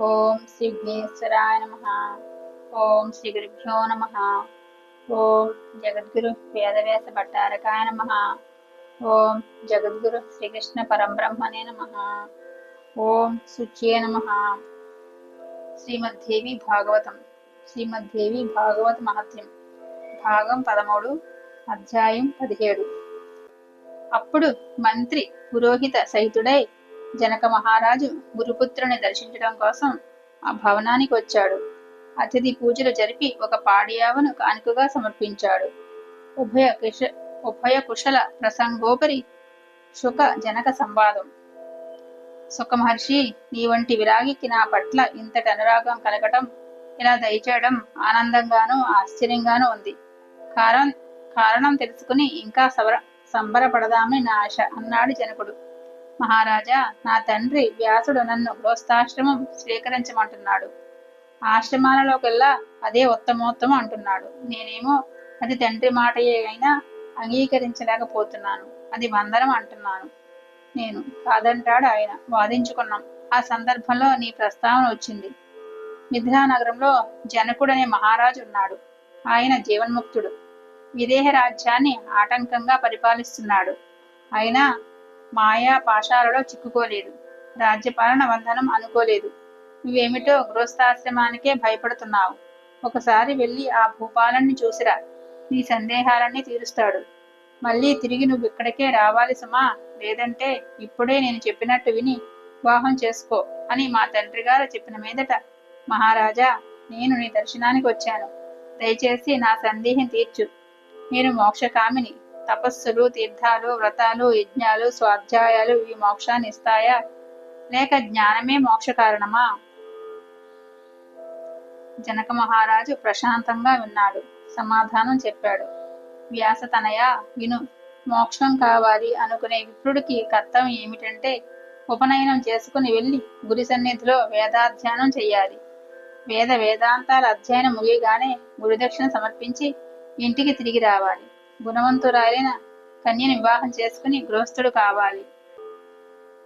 ఓం శ్రీ విఘ్నేశ్వరాయ నమ. ఓం శ్రీ గురుభ్యో నమ. ఓం జగద్గురు వేదవ్యాస భట్టారకాయ నమ. ఓం జగద్గురు శ్రీకృష్ణ పరంబ్రహ్మణే నమ. ఓం శుచ్యే నమ. శ్రీమద్దేవి భాగవతం. శ్రీమద్దేవి భాగవత మహత్యం. భాగం పదమూడు అధ్యాయం పదిహేడు. అప్పుడు మంత్రి పురోహిత సహితుడై జనక మహారాజు గురుపుత్రుని దర్శించడం కోసం ఆ భవనానికి వచ్చాడు. అతిథి పూజలు జరిపి ఒక పాడియావను కానుకగా సమర్పించాడు. ఉభయ కిష ఉభయ కుశల ప్రసంగోపరి శుక జనక సంవాదం. సుఖ మహర్షి నీ వంటి విరాగికి నా పట్ల ఇంతటి అనురాగం కలగటం ఇలా దయచేయడం ఆనందంగానూ ఆశ్చర్యంగానూ ఉంది. కారణం కారణం తెలుసుకుని ఇంకా సవర సంబరపడదామని నా ఆశ అన్నాడు జనకుడు. మహారాజా నా తండ్రి వ్యాసుడు నన్ను గృహస్థాశ్రమం స్వీకరించమంటున్నాడు. ఆశ్రమాలలోకెల్లా అదే ఉత్తమోత్తమం అంటున్నాడు. నేనేమో అది తండ్రి మాటయే అయినా అంగీకరించలేకపోతున్నాను. అది వందనం అంటున్నాను. నేను కాదంటాడు ఆయన. వాదించుకున్నాం. ఆ సందర్భంలో నీ ప్రస్తావన వచ్చింది. మిథిలానగరంలో జనకుడు అనే మహారాజు ఉన్నాడు. ఆయన జీవన్ముక్తుడు. విదేహ రాజ్యాన్ని ఆటంకంగా పరిపాలిస్తున్నాడు. అయినా మాయా పాశాలలో చిక్కుకోలేదు. రాజ్యపాలన వందనం అనుకోలేదు. నువ్వేమిటో గృహస్థాశ్రమానికే భయపడుతున్నావు. ఒకసారి వెళ్ళి ఆ భూపాలన్ని చూసిరా. నీ సందేహాలన్నీ తీరుస్తాడు. మళ్ళీ తిరిగి నువ్వు ఇక్కడికే రావాలి సుమా. లేదంటే ఇప్పుడే నేను చెప్పినట్టు విని వివాహం చేసుకో అని మా తండ్రి గారు చెప్పిన మీదట మహారాజా నేను నీ దర్శనానికి వచ్చాను. దయచేసి నా సందేహం తీర్చు. మీరు మోక్షకామిని. తపస్సులు తీర్థాలు వ్రతాలు యజ్ఞాలు స్వాధ్యాయాలు ఇవి మోక్షాన్ని ఇస్తాయా? లేక జ్ఞానమే మోక్ష కారణమా? జనక మహారాజు ప్రశాంతంగా విన్నాడు. సమాధానం చెప్పాడు. వ్యాస తనయ విను. మోక్షం కావాలి అనుకునే విప్రుడికి కర్తవ్యం ఏమిటంటే ఉపనయనం చేసుకుని వెళ్ళి గురి సన్నిధిలో వేదాధ్యయనం చెయ్యాలి. వేద వేదాంతాల అధ్యయనం ముగియగానే గురుదక్షిణ సమర్పించి ఇంటికి తిరిగి రావాలి. గుణవంతురాలైన కన్యను వివాహం చేసుకుని గృహస్థుడు కావాలి.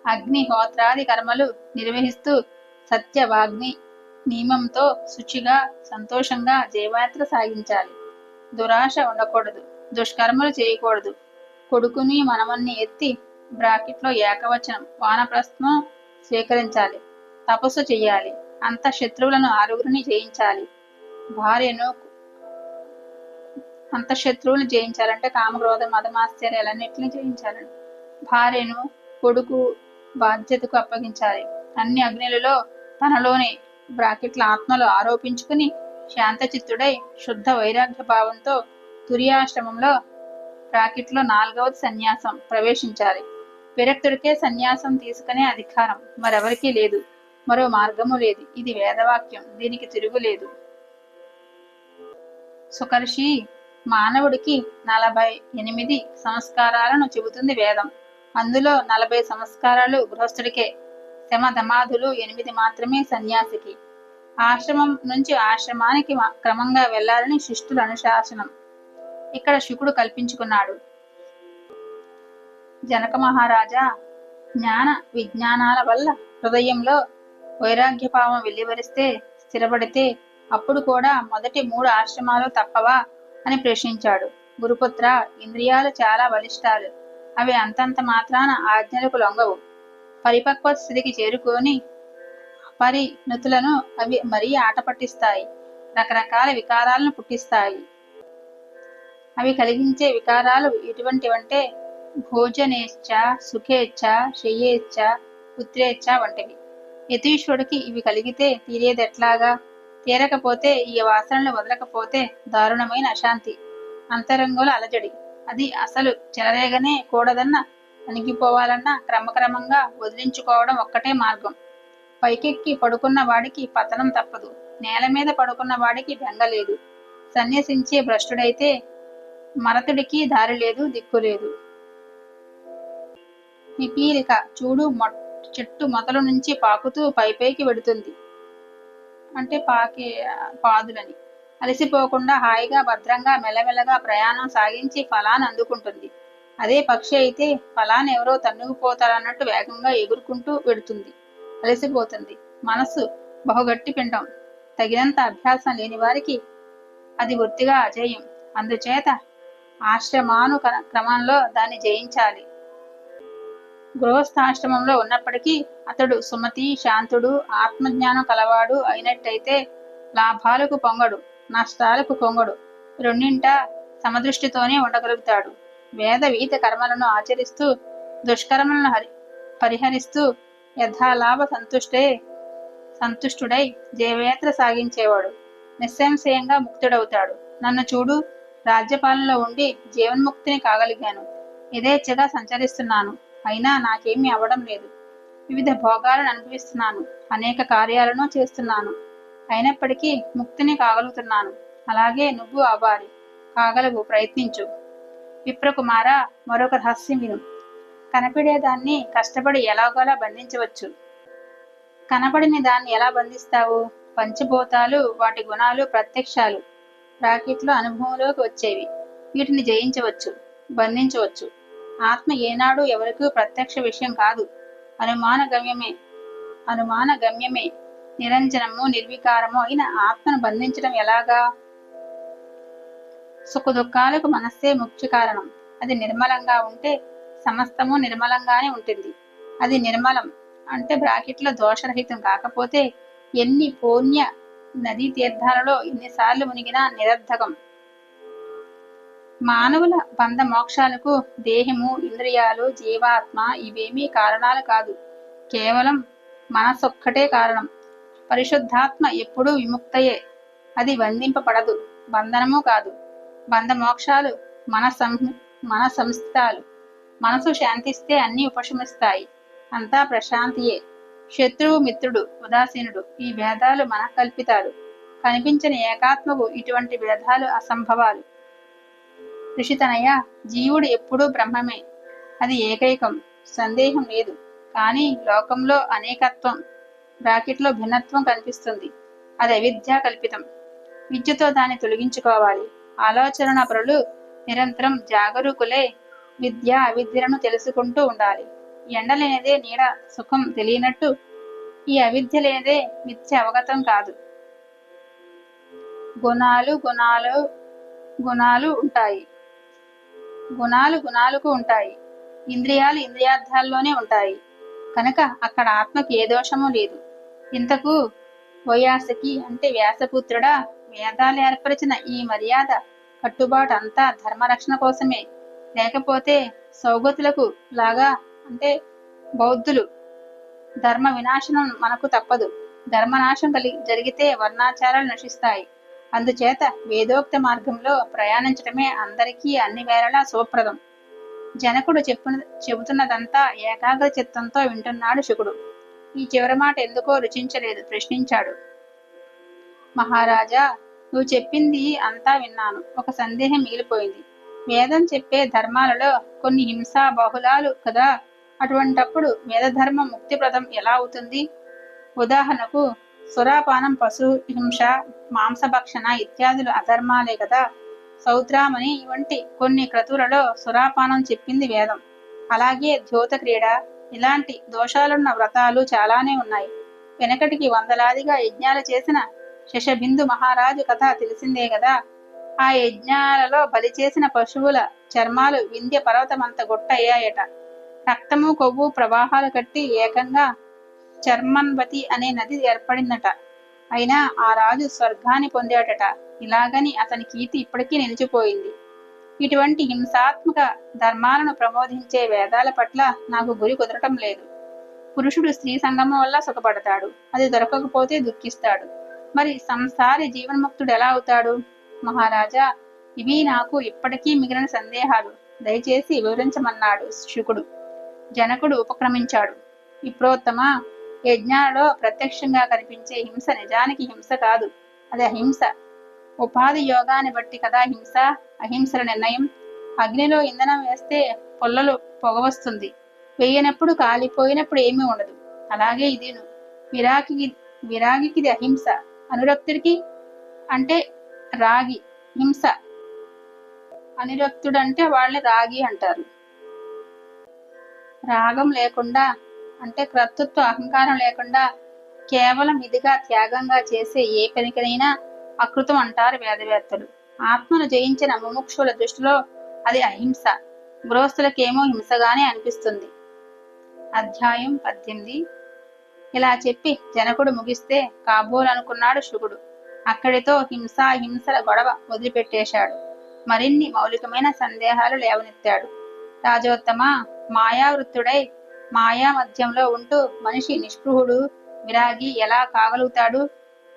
అగ్నిహోత్రాది కర్మలు నిర్వహిస్తూ సత్యవాగ్ని నియమంతో శుచిగా సంతోషంగా జీవయాత్ర సాగించాలి. దురాశ ఉండకూడదు దుష్కర్మలు చేయకూడదు. కొడుకుని మనవన్ని ఎత్తి బ్రాకెట్లో ఏకవచనం వానప్రస్థం స్వీకరించాలి. తపస్సు చేయాలి. అంత శత్రువులను ఆరుగురిని జయించాలి. భార్యను అంత శత్రువులు జయించాలంటే కామక్రోధ మదమాశ్చర్యాలన్నింటినీ జయించాలండి భార్యను కొడుకు బాధ్యతకు అప్పగించాలి. అన్ని అగ్నిలలో తనలోని బ్రాకెట్ల ఆత్మలు ఆరోపించుకుని శాంతచిత్తుడై శుద్ధ వైరాగ్య భావంతో తురియాశ్రమంలో బ్రాకెట్లో నాలుగవది సన్యాసం ప్రవేశించాలి. విరక్తుడికే సన్యాసం తీసుకునే అధికారం మరెవరికీ లేదు. మరో మార్గము లేదు. ఇది వేదవాక్యం. దీనికి తిరుగులేదు సుకర్షి మానవుడికి నలభై ఎనిమిది సంస్కారాలను చెబుతుంది వేదం. అందులో నలభై సంస్కారాలు గృహస్థుడికే శమధమాధులు ఎనిమిది మాత్రమే సన్యాసికి. ఆశ్రమం నుంచి ఆశ్రమానికి క్రమంగా వెళ్ళాలని శిష్టుల అనుశాసనం. ఇక్కడ శుకుడు కల్పించుకున్నాడు. జనక మహారాజా జ్ఞాన విజ్ఞానాల వల్ల హృదయంలో వైరాగ్యభావం వెల్లివరిస్తే స్థిరపడితే అప్పుడు కూడా మొదటి మూడు ఆశ్రమాలు తప్పవా? అని ప్రశ్నించాడు. గురుపుత్ర ఇంద్రియాలు చాలా బలిష్టాలు. అవి అంతంత మాత్రాన ఆజ్ఞలకు లొంగవు. పరిపక్వ స్థితికి చేరుకొని పరిణతులను అవి మరీ ఆట పట్టిస్తాయి. రకరకాల వికారాలను పుట్టిస్తాయి. అవి కలిగించే వికారాలు ఎటువంటివంటే భోజనేచ్ఛ సుఖేచ్ఛ శయ్యేచ్ఛ పుత్రేచ్ఛ వంటివి. యతీశ్వరుడికి ఇవి కలిగితే తీరేదెట్లాగా? తీరకపోతే ఈ వాసనలు వదలకపోతే దారుణమైన అశాంతి. అంతరంగుల అలజడి. అది అసలు చెలరేగనే కూడదన్న అణిగిపోవాలన్నా క్రమక్రమంగా వదిలించుకోవడం ఒక్కటే మార్గం. పైకెక్కి పడుకున్న వాడికి పతనం తప్పదు. నేల మీద పడుకున్న వాడికి బెంగలేదు సన్యసించే భ్రష్టుడైతే మరతుడికి దారి లేదు దిక్కు లేదు. నిపీలిక చూడు మొ- చెట్టు మొదల నుంచి పాకుతూ పైపైకి వెడుతుంది. అంటే పాకి పాదులని. అలసిపోకుండా హాయిగా భద్రంగా మెల్లమెల్లగా ప్రయాణం సాగించి ఫలాన్ని అందుకుంటుంది. అదే పక్షి అయితే ఫలాన్ని ఎవరో తన్నుకుపోతారన్నట్టు వేగంగా ఎగురుకుంటూ వెడుతుంది. అలసిపోతుంది. మనస్సు బహుగట్టి పిండం తగినంత అభ్యాసం లేని వారికి అది వృత్తిగా అజేయం. అందుచేత ఆశ్రమాను క్రమంలో దాన్ని జయించాలి. గృహస్థాశ్రమంలో ఉన్నప్పటికీ అతడు సుమతి శాంతుడు ఆత్మజ్ఞానం కలవాడు అయినట్టయితే లాభాలకు పొంగడు నష్టాలకు పొంగడు రెండింట సమదృష్టితోనే ఉండగలుగుతాడు. వేద వీత కర్మలను ఆచరిస్తూ దుష్కర్మలను హరి పరిహరిస్తూ యథాలాభ సంతుష్టే సంతుష్టుడై జయవేత్ర సాగించేవాడు. నిస్సంశయంగా ముక్తుడవుతాడు. నన్ను చూడు రాజ్యపాలనలో ఉండి జీవన్ముక్తిని కాగలిగాను. యథేచ్ఛగా సంచరిస్తున్నాను. అయినా నాకేమీ అవ్వడం లేదు. వివిధ భోగాలను అనుభవిస్తున్నాను. అనేక కార్యాలను చేస్తున్నాను. అయినప్పటికీ ముక్తిని కాగలుగుతున్నాను. అలాగే నువ్వు అవ్వాలి. కాగలవు. ప్రయత్నించు. విప్రకుమార మరొక రహస్యం విను. కనపడేదాన్ని కష్టపడి ఎలాగోలా బంధించవచ్చు. కనపడిన దాన్ని ఎలా బంధిస్తావు? పంచభూతాలు వాటి గుణాలు ప్రత్యక్షాలు. రాకెట్లు అనుభవంలోకి వచ్చేవి. వీటిని జయించవచ్చు. బంధించవచ్చు. ఆత్మ ఏనాడు ఎవరికూ ప్రత్యక్ష విషయం కాదు. అనుమాన గమ్యమే అనుమాన గమ్యమే నిరంజనము నిర్వికారము అయిన ఆత్మను బంధించడం ఎలాగా? సుఖ దుఃఖాలకు మనస్సే ముఖ్య కారణం. అది నిర్మలంగా ఉంటే సమస్తము నిర్మలంగానే ఉంటుంది. అది నిర్మలం అంటే బ్రాకెట్లో దోషరహితం కాకపోతే ఎన్ని పుణ్య నదీ తీర్థాలలో ఎన్నిసార్లు మునిగినా నిరర్ధకం. మానవుల బంధ మోక్షాలకు దేహము ఇంద్రియాలు జీవాత్మ ఇవేమీ కారణాలు కాదు. కేవలం మనసొక్కటే కారణం. పరిశుద్ధాత్మ ఎప్పుడూ విముక్తయే. అది బంధింపబడదు. బంధనము కాదు. బంధ మోక్షాలు మన సం మన సంస్థాలు మనసు శాంతిస్తే అన్ని ఉపశమిస్తాయి. అంతా ప్రశాంతియే. శత్రువు మిత్రుడు ఉదాసీనుడు ఈ భేదాలు మన కల్పితాలు. కనిపించని ఏకాత్మకు ఇటువంటి భేదాలు అసంభవాలు. ఋషితనయ జీవుడు ఎప్పుడూ బ్రహ్మమే. అది ఏకైకం సందేహం లేదు. కానీ లోకంలో అనేకత్వం బ్రాకెట్లో భిన్నత్వం కనిపిస్తుంది. అది అవిద్య కల్పితం. విద్యతో దాన్ని తొలగించుకోవాలి. ఆలోచన పరులు నిరంతరం జాగరూకులే విద్య అవిద్యలను తెలుసుకుంటూ ఉండాలి. ఎండ లేనిదే నీడ సుఖం తెలియనట్టు ఈ అవిద్య లేనిదే మిథ్య అవగతం కాదు. గుణాలు గుణాలు గుణాలు ఉంటాయి. గుణాలు గుణాలకు ఉంటాయి. ఇంద్రియాలు ఇంద్రియార్థాల్లోనే ఉంటాయి. కనుక అక్కడ ఆత్మకి ఏ దోషము లేదు. ఇంతకు వయాసకి అంటే వ్యాసపుత్రుడా వేదాలు ఏర్పరిచిన ఈ మర్యాద కట్టుబాటు అంతా ధర్మరక్షణ కోసమే. లేకపోతే సౌగతులకు లాగా అంటే బౌద్ధులు. ధర్మ వినాశనం మనకు తప్పదు. ధర్మనాశం కలిగి జరిగితే వర్ణాచారాలు నశిస్తాయి. అందుచేత వేదోక్త మార్గంలో ప్రయాణించడమే అందరికీ అన్ని వేళలా శుభప్రదం. జనకుడు చెప్పిన చెబుతున్నదంతా ఏకాగ్ర చిత్తంతో వింటున్నాడు శుకుడు. ఈ చివరి మాట ఎందుకో రుచించలేదు ప్రశ్నించాడు. మహారాజా నువ్వు చెప్పింది అంతా విన్నాను. ఒక సందేహం మిగిలిపోయింది. వేదం చెప్పే ధర్మాలలో కొన్ని హింసా బహుళాలు కదా అటువంటప్పుడు వేదధర్మం ముక్తిప్రదం ఎలా అవుతుంది? ఉదాహరణకు సురాపానం పశు హింస మాంసభక్షణ ఇత్యాదులు అధర్మాలే కదా? సౌద్రామని వంటి కొన్ని క్రతువులలో సురాపానం చెప్పింది వేదం. అలాగే ద్యోత క్రీడ ఇలాంటి దోషాలున్న వ్రతాలు చాలానే ఉన్నాయి. వెనకటికి వందలాదిగా యజ్ఞాలు చేసిన శశబిందు మహారాజు కథ తెలిసిందే కదా? ఆ యజ్ఞాలలో బలి చేసిన పశువుల చర్మాలు వింధ్య పర్వతమంత గొట్టయ్యాయట. రక్తము కొవ్వు ప్రవాహాలు కట్టి ఏకంగా చర్మన్వతి అనే నది ఏర్పడిందట. అయినా ఆ రాజు స్వర్గాన్ని పొందాడట. ఇలాగని అతని కీర్తి ఇప్పటికీ నిలిచిపోయింది. ఇటువంటి హింసాత్మక ధర్మాలను ప్రమోదించే వేదాల పట్ల నాకు గురి కుదరటం లేదు. పురుషుడు స్త్రీ సంగమం వల్ల సుఖపడతాడు. అది దొరకకపోతే దుఃఖిస్తాడు. మరి సంసారి జీవన్ముక్తుడు ఎలా అవుతాడు? మహారాజా ఇవి నాకు ఇప్పటికీ మిగిలిన సందేహాలు. దయచేసి వివరించమన్నాడు శుకుడు. జనకుడు ఉపక్రమించాడు. విప్రోత్తమ యజ్ఞాలలో ప్రత్యక్షంగా కనిపించే హింస నిజానికి హింస కాదు. అది అహింస. ఉపాధి యోగాన్ని బట్టి కదా హింస అహింసల నిర్ణయం. అగ్నిలో ఇంధనం వేస్తే పొల్లలు పొగ వస్తుంది వేయనప్పుడు కాలిపోయినప్పుడు ఏమీ ఉండదు. అలాగే ఇది విరాగికి విరాగికిది అహింస. అనురక్తుడికి అంటే రాగి హింస. అనిరక్తుడు అంటే వాళ్ళని రాగి అంటారు. రాగం లేకుండా అంటే కర్తృత్వ అహంకారం లేకుండా కేవలం ఇదిగా త్యాగంగా చేసే ఏ పనికినైనా అకృతం అంటారు వేదవేత్తలు ఆత్మను జయించిన ముముక్షుల దృష్టిలో అది అహింస. గృహస్థులకేమో హింసగానే అనిపిస్తుంది. అధ్యాయం పద్దెనిమిది. ఇలా చెప్పి జనకుడు ముగిస్తే కాబోలు అనుకున్నాడు శుకుడు. అక్కడితో హింసాహింసల గొడవ వదిలిపెట్టేశాడు. మరిన్ని మౌలికమైన సందేహాలు లేవనెత్తాడు. రాజోత్తమ మాయావృత్తుడై మాయా మధ్యంలో ఉంటూ మనిషి నిస్పృహుడు విరాగి ఎలా కాగలుగుతాడు?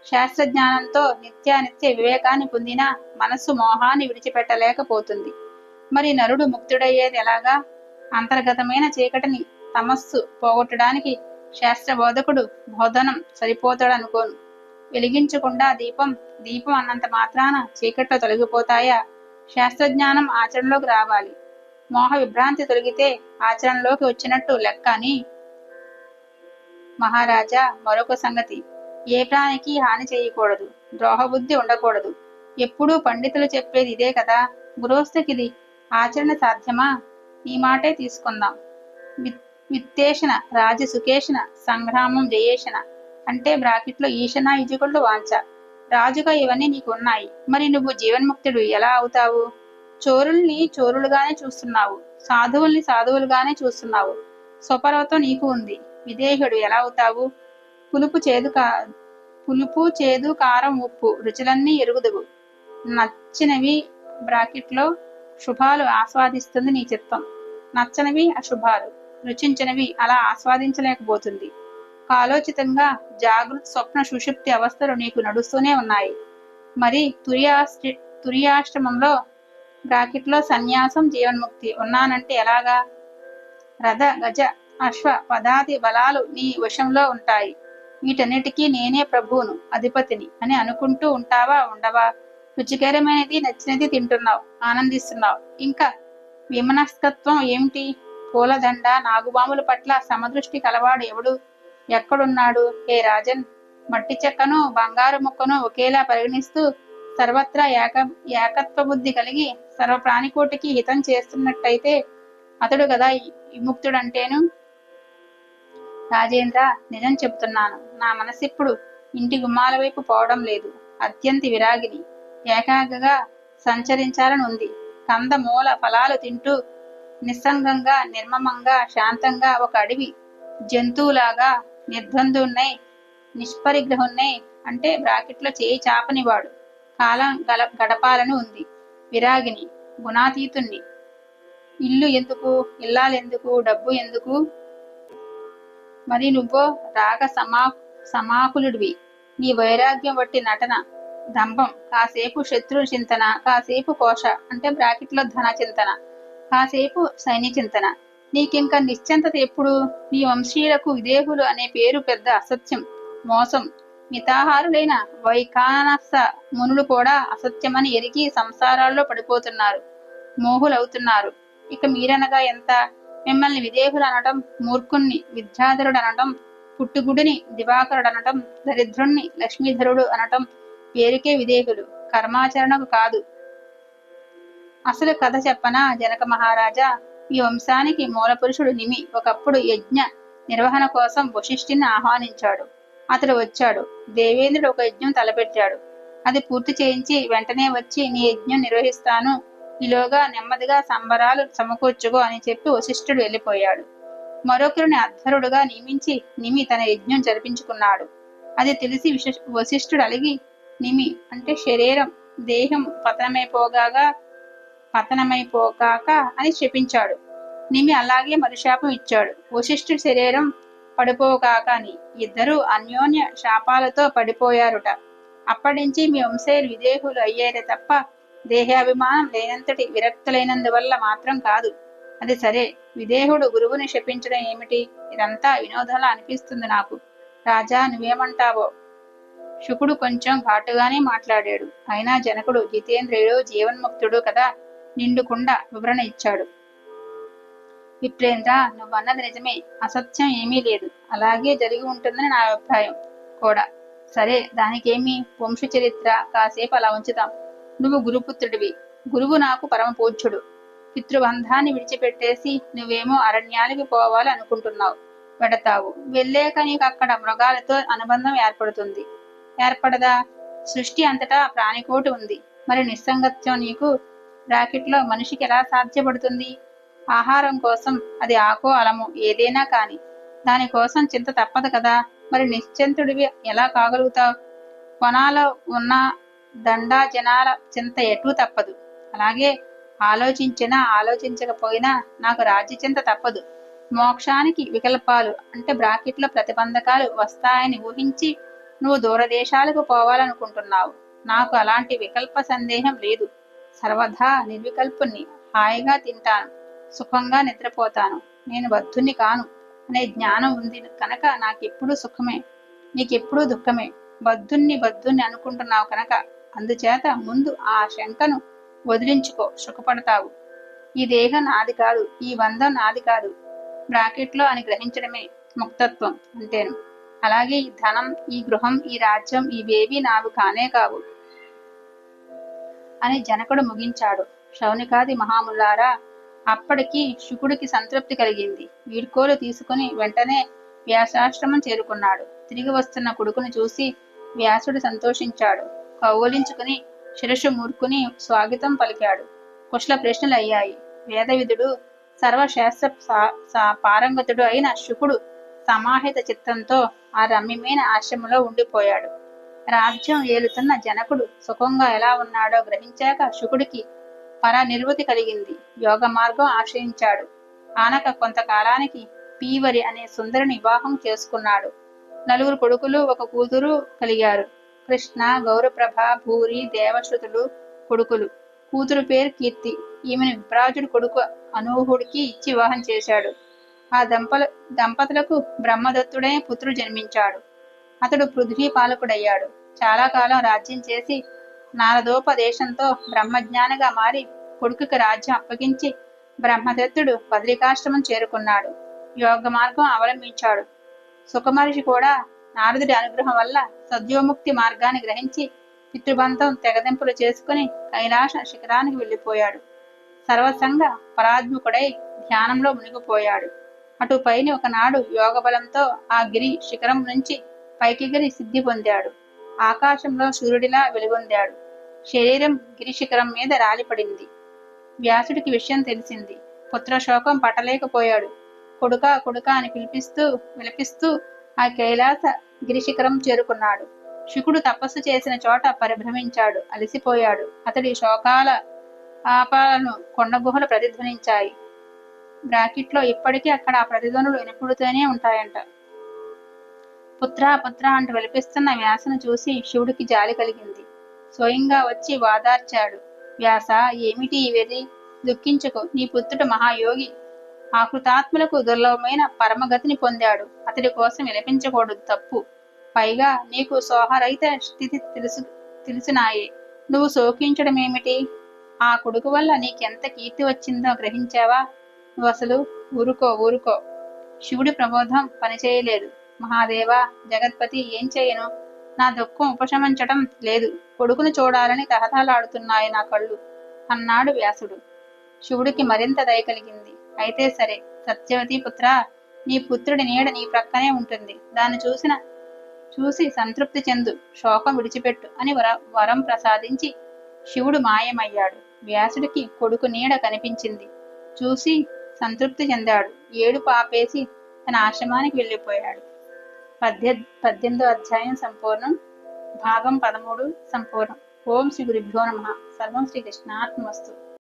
శాస్త్రజ్ఞానంతో నిత్యానిత్య వివేకాన్ని పొందిన మనస్సు మోహాన్ని విడిచిపెట్టలేకపోతుంది. మరి నరుడు ముక్తుడయ్యేది ఎలాగా? అంతర్గతమైన చీకటిని తమస్సు పోగొట్టడానికి శాస్త్ర బోధకుడు బోధనం సరిపోతాడనుకోను. వెలిగించకుండా దీపం దీపం అన్నంత మాత్రాన చీకట్లో తొలగిపోతాయా? శాస్త్రజ్ఞానం ఆచరణలోకి రావాలి. మోహ విభ్రాంతి తొలగితే ఆచరణలోకి వచ్చినట్టు లెక్క అని. మహారాజా మరొక సంగతి. ఏ ప్రాణికి హాని చేయకూడదు ద్రోహబుద్ధి ఉండకూడదు. ఎప్పుడూ పండితులు చెప్పేది ఇదే కదా. గృహస్థకిది ఆచరణ సాధ్యమా? ఈ మాటే తీసుకుందాం. విత్తేషణ రాజసుకేషణ సంగ్రామం జయేషణ అంటే బ్రాకెట్లో ఈశన ఇజుకుళ్ళు వాంచ రాజుగా ఇవన్నీ నీకు ఉన్నాయి మరి నువ్వు జీవన్ముక్తుడు ఎలా అవుతావు? చోరుల్ని చోరులుగానే చూస్తున్నావు. సాధువుల్ని సాధువులుగానే చూస్తున్నావు. స్వపర్వతం నీకు ఉంది. విదేహుడు ఎలా అవుతావు? పులుపు చేదు కా పులుపు చేదు కారం ఉప్పు రుచులన్నీ ఎరుగుదువు. నచ్చినవి బ్రాకెట్లో శుభాలు ఆస్వాదిస్తుంది నీ చిత్తం. నచ్చనివి అశుభాలు. రుచించినవి అలా ఆస్వాదించలేకపోతుంది. కాలోచితంగా జాగృత్ స్వప్న సుషుప్తి అవస్థలు నీకు నడుస్తూనే ఉన్నాయి. మరి తురియాష్ట తురియాశ్రమంలో బ్రాకెట్లో సన్యాసం జీవన్ముక్తి. ఉన్నానంటే ఎలాగా? రథ గజ అశ్వ పదాది బలాలు నీ వశంలో ఉంటాయి. వీటన్నిటికీ నేనే ప్రభువును అధిపతిని అని అనుకుంటూ ఉంటావా ఉండవా? రుచికరమైనది నచ్చినది తింటున్నావు ఆనందిస్తున్నావు. ఇంకా విమనస్తత్వం ఏమిటి? పూలదండ నాగుబాముల పట్ల సమదృష్టి కలవాడు ఎవడు? ఎక్కడున్నాడు? హే రాజన్! మట్టి చెక్కను బంగారు ముక్కను ఒకేలా పరిగణిస్తూ సర్వత్రా ఏక ఏకత్వ బుద్ధి కలిగి సర్వ ప్రాణికోటికి హితం చేస్తున్నట్టయితే అతడు కదా విముక్తుడంటేను? రాజేంద్ర నిజం చెప్తున్నాను నా మనసిప్పుడు ఇంటి గుమ్మాల వైపు పోవడం లేదు. అత్యంత విరాగిని. ఏకాగ్రగా సంచరించాలని ఉంది. కంద మూల ఫలాలు తింటూ నిస్సంగంగా నిర్మమంగా శాంతంగా ఒక అడవి జంతువులాగా నిర్బంధున్నై నిష్పరిగ్రహున్నై అంటే బ్రాకెట్లో చేయి చాపనివాడు. కాలం గల గడపాలని ఉంది. విరాగిని గుణాతీతుణ్ణి. ఇల్లు ఎందుకు? ఇల్లాలెందుకు డబ్బు ఎందుకు? మరి నువ్వో రాగ సమా సమాకులుడివి. నీ వైరాగ్యం బట్టి నటన దంభం కాసేపు శత్రు చింతన కాసేపు కోశ అంటే బ్రాకెట్లో ధన చింతన కాసేపు సైన్య చింతన. నీకింక నిశ్చింతత ఎప్పుడు? నీ వంశీయులకు విదేహులు అనే పేరు పెద్ద అసత్యం మోసం మితాహారులైన వైకానస మునులు కూడా అసత్యమని ఎరిగి సంసారాల్లో పడిపోతున్నారు. మోహులవుతున్నారు. ఇక మీరనగా ఎంత? మిమ్మల్ని విదేహులు అనటం మూర్ఖుణ్ణి విద్యాధరుడు అనటం పుట్టుగుడిని దివాకరుడు అనటం దరిద్రుణ్ణి లక్ష్మీధరుడు అనటం పేరుకే విదేహులు. కర్మాచరణకు కాదు. అసలు కథ చెప్పనా జనక మహారాజా? ఈ వంశానికి మూలపురుషుడు నిమి ఒకప్పుడు యజ్ఞ నిర్వహణ కోసం వశిష్ఠిని ఆహ్వానించాడు. అతడు వచ్చాడు. దేవేంద్రుడు ఒక యజ్ఞం తలపెట్టాడు. అది పూర్తి చేయించి వెంటనే వచ్చి నీ యజ్ఞం నిర్వహిస్తాను. ఈలోగా నెమ్మదిగా సంబరాలు సమకూర్చుకో అని చెప్పి వశిష్ఠుడు వెళ్ళిపోయాడు. మరొకరిని అధ్వరుడుగా నియమించి నిమి తన యజ్ఞం జరిపించుకున్నాడు. అది తెలిసి విశ- వశిష్ఠుడు అలిగి నిమి అంటే శరీరం దేహం పతనమైపోగాగా పతనమైపోగాక అని శపించాడు. నిమి అలాగే మరుశాపం ఇచ్చాడు. వశిష్ఠుడి శరీరం పడిపోగాక అని అన్యోన్య శాపాలతో పడిపోయారుట. అప్పటించి మీ వంశీయులు విదేహులు అయ్యారే తప్ప దేహాభిమానం లేనంతటి విరక్తులైనందువల్ల మాత్రం కాదు. అది సరే. విదేహుడు గురువుని శపించడం ఏమిటి? ఇదంతా వినోదంలా అనిపిస్తుంది నాకు. రాజా నువ్వేమంటావో? శుకుడు కొంచెం ఘాటుగానే మాట్లాడాడు. అయినా జనకుడు జితేంద్రియుడు జీవన్ముక్తుడు కదా. నిండుకుండా వివరణ ఇచ్చాడు. విప్రేంద్ర నువ్వన్నది నిజమే. అసత్యం ఏమీ లేదు. అలాగే జరిగి ఉంటుందని నా అభిప్రాయం కూడా. సరే దానికేమి? వంశ చరిత్ర కాసేపు అలా ఉంచుతాం నువ్వు గురుపుత్రుడివి. గురువు నాకు పరమ పూజ్యుడు పితృబంధాన్ని విడిచిపెట్టేసి నువ్వేమో అరణ్యాలకి పోవాలి అనుకుంటున్నావు. పెడతావు వెళ్ళాక నీకు అక్కడ మృగాలతో అనుబంధం ఏర్పడుతుంది. ఏర్పడదా? సృష్టి అంతటా ప్రాణికోటి ఉంది. మరి నిస్సంగత్యం నీకు బ్రాకెట్లో మనిషికి ఎలా సాధ్యపడుతుంది? ఆహారం కోసం అది ఆకో అలము ఏదైనా కాని. దానికోసం చింత తప్పదు కదా. మరి నిశ్చింతుడివి ఎలా కాగలుగుతావు? కొనాలో ఉన్న దండా జనాల చింత ఎటు తప్పదు. అలాగే ఆలోచించినా ఆలోచించకపోయినా నాకు రాజ్య చింత తప్పదు. మోక్షానికి వికల్పాలు అంటే బ్రాకెట్లో ప్రతిబంధకాలు వస్తాయని ఊహించి నువ్వు దూరదేశాలకు పోవాలనుకుంటున్నావు. నాకు అలాంటి వికల్ప సందేహం లేదు. సర్వదా నిర్వికల్పుణ్ణి హాయిగా తింటాను. సుఖంగా నిద్రపోతాను. నేను బద్ధుని కాను. అనే జ్ఞానం ఉంది. కనుక నాకెప్పుడు సుఖమే. నీకెప్పుడు దుఃఖమే. బద్ధుణ్ణి బద్ధుణ్ణి అనుకుంటున్నావు కనుక అందుచేత ముందు ఆ శంకను వదిలించుకో. సుఖపడతావు. ఈ దేహం నాది కాదు. ఈ బంధం నాది కాదు. బ్రాకెట్లో అని గ్రహించడమే ముక్తత్వం అంటేను అలాగే ఈ ధనం ఈ గృహం ఈ రాజ్యం ఇవేవి నావు కానే కావు. అని జనకుడు ముగించాడు. శౌనికాది మహాములారా అప్పటికి శుకుడికి సంతృప్తి కలిగింది. వీడ్కోలు తీసుకుని వెంటనే వ్యాసాశ్రమం చేరుకున్నాడు. తిరిగి వస్తున్న కొడుకును చూసి వ్యాసుడు సంతోషించాడు. కౌగులించుకుని శిరసు మూర్కుని స్వాగతం పలికాడు. కుశల ప్రశ్నలు అయ్యాయి వేదవిధుడు సర్వశాస్త్ర పారంగతుడు అయిన శుకుడు సమాహిత చిత్తంతో ఆ రమ్యమైన ఆశ్రమంలో ఉండిపోయాడు. రాజ్యం ఏలుతున్న జనకుడు సుఖంగా ఎలా ఉన్నాడో గ్రహించాక శుకుడికి పర నిర్వృతి కలిగింది. యోగ మార్గం ఆశ్రయించాడు. ఆనక కొంతకాలానికి పీవరి అనే సుందరిని వివాహం చేసుకున్నాడు. నలుగురు కొడుకులు ఒక కూతురు కలిగారు. కృష్ణ గౌరప్రభ భూరి దేవశ్రుతులు కొడుకులు. కూతురు పేరు కీర్తి. ఈమెను విప్రాజుడు కొడుకు అనూహుడికి ఇచ్చి వివాహం చేశాడు. ఆ దంపల దంపతులకు బ్రహ్మదత్తుడే పుత్రుడు జన్మించాడు. అతడు పృథ్వీ పాలకుడయ్యాడు. చాలా కాలం రాజ్యం చేసి నారదోపదేశంతో బ్రహ్మజ్ఞానిగా మారి కొడుకుకి రాజ్యం అప్పగించి బ్రహ్మదత్తుడు బద్రికాశ్రమం చేరుకున్నాడు. యోగ మార్గం అవలంబించాడు. సుఖమహర్షి కూడా నారదుడి అనుగ్రహం వల్ల సద్యోముక్తి మార్గాన్ని గ్రహించి పితృబంధం తెగదెంపులు చేసుకుని కైలాస శిఖరానికి వెళ్ళిపోయాడు. సర్వసంగ పరాత్ముకుడై ధ్యానంలో మునిగిపోయాడు. అటు పైన ఒకనాడు యోగ బలంతో ఆ గిరి శిఖరం నుంచి పైకిగిరి సిద్ధి పొందాడు. ఆకాశంలో సూర్యుడిలా వెలుగొందాడు. శరీరం గిరి శిఖరం మీద రాలిపడింది. వ్యాసుడికి విషయం తెలిసింది. పుత్రశోకం పట్టలేకపోయాడు. కొడుక కొడుక అని పిలిపిస్తూ విలపిస్తూ ఆ కైలాస గిరిశిఖరం చేరుకున్నాడు. శుకుడు తపస్సు చేసిన చోట పరిభ్రమించాడు. అలసిపోయాడు. అతడి శోకాల ఆపాలను కొండ గుహలు ప్రతిధ్వనించాయి. బ్రాకెట్లో ఇప్పటికీ అక్కడ ఆ ప్రతిధ్వనులు వినపడుతూనే ఉంటాయంట. పుత్ర పుత్ర అంటూ విలపిస్తున్న వ్యాసను చూసి శివుడికి జాలి కలిగింది. స్వయంగా వచ్చి వాదార్చాడు. వ్యాస ఏమిటి ఇవేది? దుఃఖించకు నీ పుత్రుడు మహాయోగి. ఆకృతాత్మలకు దుర్లభమైన పరమగతిని పొందాడు. అతడి కోసం విలపించకూడదు తప్పు. పైగా నీకు సోహరహిత స్థితి తెలుసు తెలిసినాయే. నువ్వు శోకించడమేమిటి? ఆ కొడుకు వల్ల నీకెంత కీర్తి వచ్చిందో గ్రహించావా? నువ్వు అసలు ఊరుకో ఊరుకో. శివుడి ప్రబోధం పనిచేయలేదు. మహాదేవా జగత్పతి ఏం చేయను? నా దుఃఖం ఉపశమించటం లేదు. కొడుకును చూడాలని తహతలాడుతున్నాయి నా కళ్ళు అన్నాడు వ్యాసుడు. శివుడికి మరింత దయ కలిగింది. అయితే సరే సత్యవతి పుత్ర నీ పుత్రుడి నీడ నీ ప్రక్కనే ఉంటుంది. దాన్ని చూసిన చూసి సంతృప్తి చెందు శోకం విడిచిపెట్టు అని వర వరం ప్రసాదించి శివుడు మాయమయ్యాడు. వ్యాసుడికి కొడుకు నీడ కనిపించింది. చూసి సంతృప్తి చెందాడు. ఏడు పాపేసి తన ఆశ్రమానికి వెళ్ళిపోయాడు. పద్దె పద్దెనిమిదో అధ్యాయం సంపూర్ణం. భాగం పదమూడు సంపూర్ణం. ఓం శ్రీ గురుభ్యో నమ. సర్వం శ్రీకృష్ణాత్మస్తు